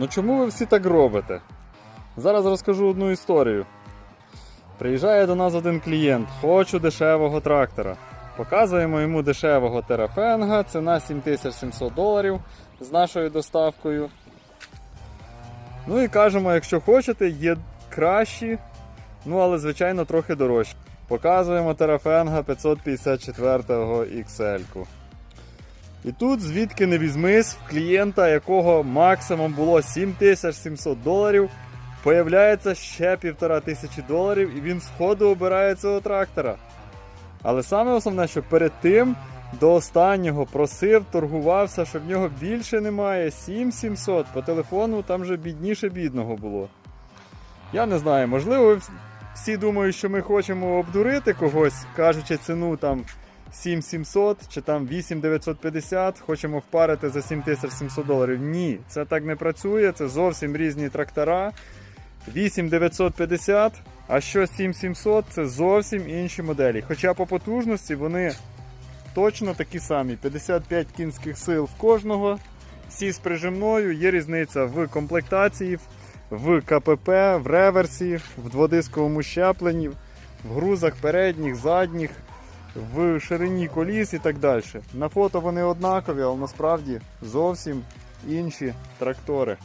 Ну чому ви всі так робите? Зараз розкажу одну історію. Приїжджає до нас один клієнт, хочу дешевого трактора. Показуємо йому дешевого терафенга, ціна 7700 доларів з нашою доставкою. Ну і кажемо, якщо хочете, є кращі, ну але звичайно трохи дорожчі. Показуємо терафенга 554 XL. -ку. І тут, звідки не візьмись, в клієнта, якого максимум було 7700 доларів, появляється ще півтора тисячі доларів, і він сходу обирає цього трактора. Але саме основне, що перед тим до останнього просив, торгувався, що в нього більше немає. 7700 по телефону там вже бідніше бідного було. Я не знаю, можливо, всі думають, що ми хочемо обдурити когось, кажучи ціну там 7700 чи там 8950, хочемо впарити за 7700 доларів. Ні, це так не працює, це зовсім різні трактора. 8950, а що 7700 це зовсім інші моделі. Хоча по потужності вони точно такі самі: 55 кінських сил в кожного, всі з прижимною, є різниця в комплектації, в КПП, в реверсі, в дводисковому щепленні, в грузах передніх, задніх, в ширині коліс і так далі. На фото вони однакові, але насправді зовсім інші трактори.